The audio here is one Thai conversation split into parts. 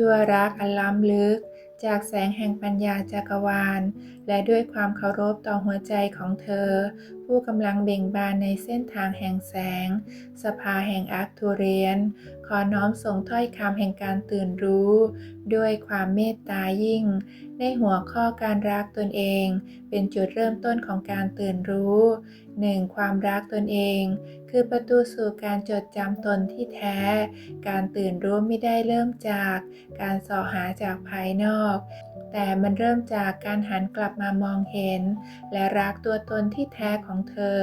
ด้วยรักอันล้ำลึก จากแสงแห่งปัญญาจักรวาล และด้วยความเคารพต่อหัวใจของเธอ ผู้กำลังเบ่งบานในเส้นทางแห่งแสง สภาแห่งอาร์ทูเรียน ขอน้อมส่งถ้อยคำแห่งการตื่นรู้ ด้วยความเมตตายิ่ง ในหัวข้อการรักตนเอง เป็นจุดเริ่มต้นของการตื่นรู้ 1. ความรักตนเอง คือประตูสู่การจดจำตนที่แท้ การตื่นรู้ไม่ได้เริ่มจาก การสอหาจากภายนอก แต่มันเริ่มจากการหันกลับมามองเห็น และรักตัวตนที่แท้ของเธอ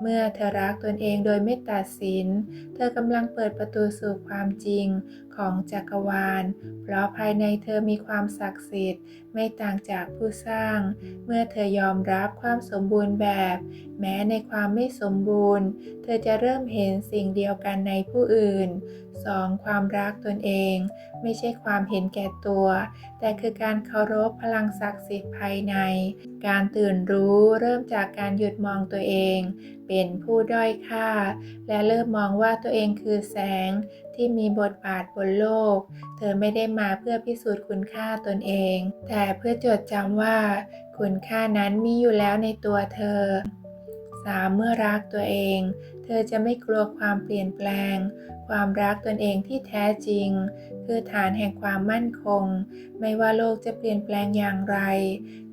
เมื่อเธอรักตนเองโดยไม่ตัดสิน เธอกำลังเปิดประตูสู่ความจริงของจักรวาล เพราะภายในเธอมีความศักดิ์สิทธิ์ ไม่ต่างจากผู้สร้าง เมื่อเธอยอมรับความสมบูรณ์แบบ แม้ในความไม่สมบูรณ์ เธอจะเริ่มเห็นสิ่งเดียวกันในผู้อื่น 2. ความรักตนเอง ไม่ใช่ความเห็นแก่ตัว แต่คือการเคารพพลังศักดิ์สิทธิ์ภายใน การตื่นรู้เริ่มจากการหยุดมองตัวเองเป็นผู้ด้อยค่า และเริ่มมองว่าตัวเองคือแสงที่มีบทบาทบนโลก เธอไม่ได้มาเพื่อพิสูจน์คุณค่าตนเอง แต่เพื่อจดจำว่า คุณค่านั้นมีอยู่แล้วในตัวเธอ 3. เมื่อรักตัวเอง เธอจะไม่กลัวความเปลี่ยนแปลง ความรักตนเองที่แท้จริง คือฐานแห่งความมั่นคง ไม่ว่าโลกจะเปลี่ยนแปลงอย่างไร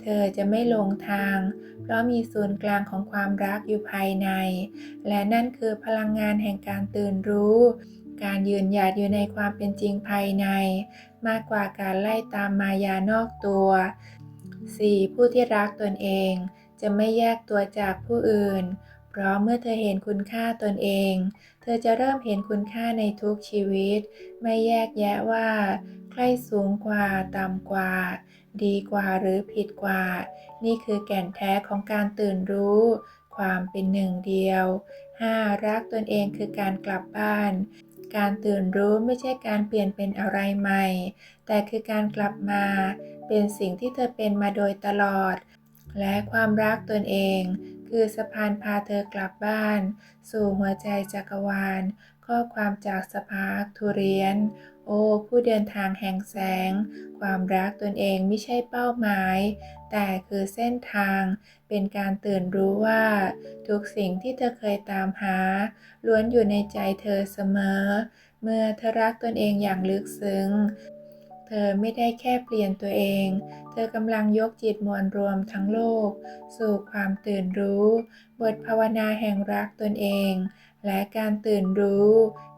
เธอจะไม่หลงทาง เพราะมีศูนย์กลางของความรักอยู่ภายใน และนั่นคือพลังงานแห่งการตื่นรู้ การยืนหยัดอยู่ในความเป็นจริงภายใน มากกว่าการไล่ตามมายานอกตัว 4. ผู้ที่รักตนเอง จะไม่แยกตัวจากผู้อื่น พราะเมื่อเธอเห็นคุณค่าตนเอง เธอจะเริ่มเห็นคุณค่าในทุกชีวิต ไม่แยกแยะว่า ใครสูงกว่า ต่ำกว่า ดีกว่าหรือผิดกว่า นี่คือแก่นแท้ของการตื่นรู้ ความเป็นหนึ่งเดียว 5. รักตนเองคือการกลับบ้าน การตื่นรู้ไม่ใช่การเปลี่ยนเป็นอะไรใหม่ แต่คือการกลับมา เป็นสิ่งที่เธอเป็นมาโดยตลอด และความรักตนเอง คือสะพานพาเธอกลับบ้าน สู่หัวใจจักรวาล ข้อความจากสภาอักทุเรียน โอ้ ผู้เดินทางแห่งแสง ความรักตนเองไม่ใช่เป้าหมาย แต่คือเส้นทาง เป็นการตื่นรู้ว่า ทุกสิ่งที่เธอเคยตามหา ล้วนอยู่ในใจเธอเสมอ เมื่อเธอรักตนเองอย่างลึกซึ้ง เธอไม่ได้แค่เปลี่ยนตัวเอง เธอกำลังยกจิตมวลรวมทั้งโลก สู่ความตื่นรู้ บทภาวนาแห่งรักตนเอง และการตื่นรู้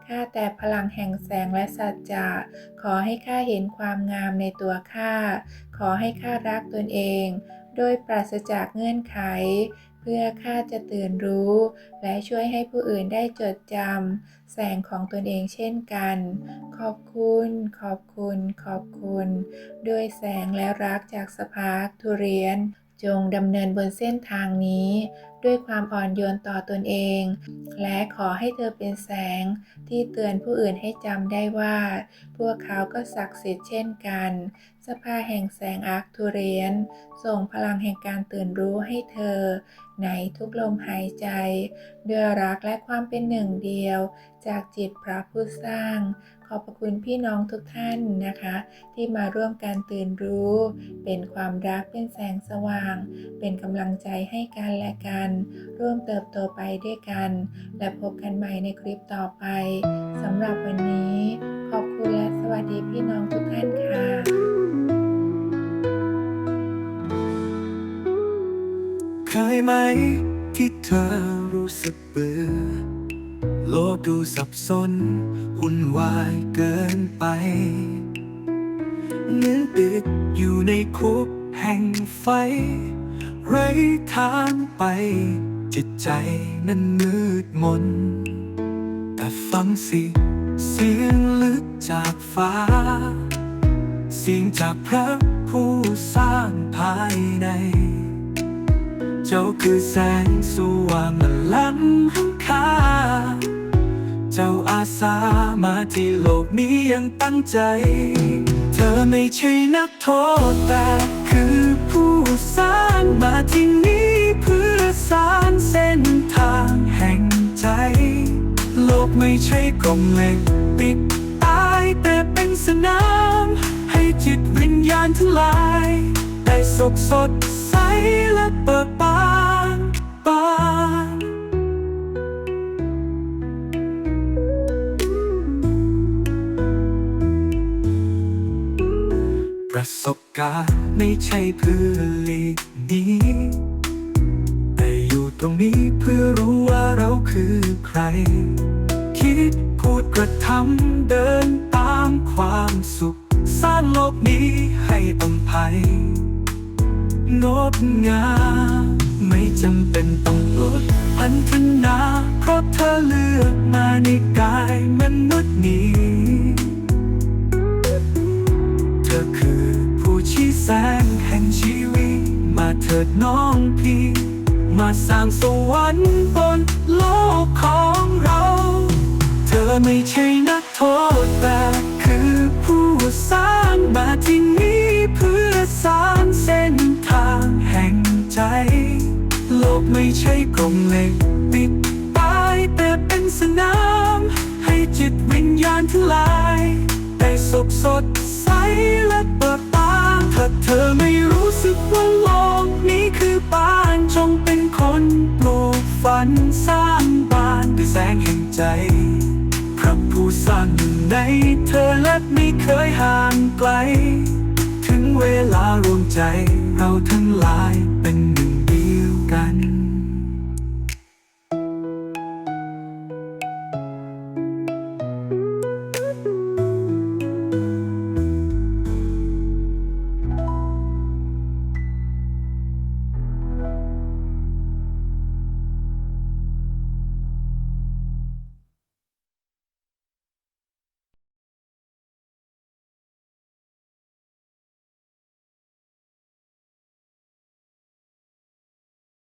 ข้าแต่พลังแห่งแสงและสัจจะ ขอให้ข้าเห็นความงามในตัวข้า ขอให้ข้ารักตนเอง โดยปราศจากเงื่อนไข เพื่อข้าจะตื่นรู้ และช่วยให้ผู้อื่นได้จดจำแสงของตนเองเช่นกัน ขอบคุณ ขอบคุณ ขอบคุณ ด้วยแสงและรักจากสภาคทุเรียน จงดำเนินบนเส้นทางนี้ ด้วยความอ่อนโยนต่อตนเอง และขอให้เธอเป็นแสงที่เตือนผู้อื่นให้จำได้ว่า พวกเขาก็ศักดิ์สิทธิ์เช่นกัน สภาแห่งแสงอาร์คทุเรียน ส่งพลังแห่งการตื่นรู้ให้เธอ ในทุกลมหายใจ ด้วยรักและความเป็นหนึ่งเดียว จากจิตพระผู้สร้าง ขอบพระคุณพี่น้องทุกท่านนะคะ ที่มาร่วมการตื่นรู้ เป็นความรักเป็นแสงสว่าง เป็นกำลังใจให้กันและกันร่วมเติบโตไปด้วยกัน และพบกันใหม่ในคลิปต่อไปสำหรับวันนี้ ขอบคุณและสวัสดีพี่น้องทุกท่านค่ะเคยไหมที่เธอรู้สึกเบื่อ โลกดูสับสนวุ่นวายเกินไปเหมือนติดอยู่ในคุกแห่งไฟ ไร้ทางไป จิตใจนั้นมืดมน แต่ฟังสิเสียงลึกจากฟ้า เสียงจากพระผู้สร้างภายใน เจ้าคือแสงสว่างละล้ำหันค่าเจ้าอาสามาที่โลกนี้ยังตั้งใจ เธอไม่ใช่นักโทษแต่คือ สร้างมาที่นี่เพื่อสร้างเส้นทางแห่งใจ โลกไม่ใช่กรงเล็กปิดตายแต่เป็นสนาม ให้จิตวิญญาณทลาย ได้สุขสดใสและเปิดปา กาไม่ใช่เพื่อหลีกนี้ แต่อยู่ตรงนี้เพื่อรู้ว่าเราคือใคร คิดพูดกระทำเดินตามความสุข สร้างโลกนี้ให้อภัยงดงามไม่จำเป็นต้องลดพันธนา เพราะเธอเลือกมาในกายมนุษย์นี้ ถิดน้องพี่ มาสร้างสวรรค์บนโลกของเรา เธอไม่ใช่นักโทษแต่คือผู้สร้างมาที่นี่เพื่อสร้างเส้นทางแห่งใจ โลกไม่ใช่กรงเหล็กปิดตายแต่เป็นสนาม ให้จิตวิญญาณทั้งหลายได้สุขสดใสและเปิดตาถ้าเธอไม่ สึกว่าโลกนี้คือบ้านจงเป็นคนปลูกฝันสร้างบ้านด้วยแสงแห่งใจ พระผู้สร้างอยู่ในเธอและไม่เคยห่างไกล ถึงเวลารวมใจเราทั้งหลายเป็น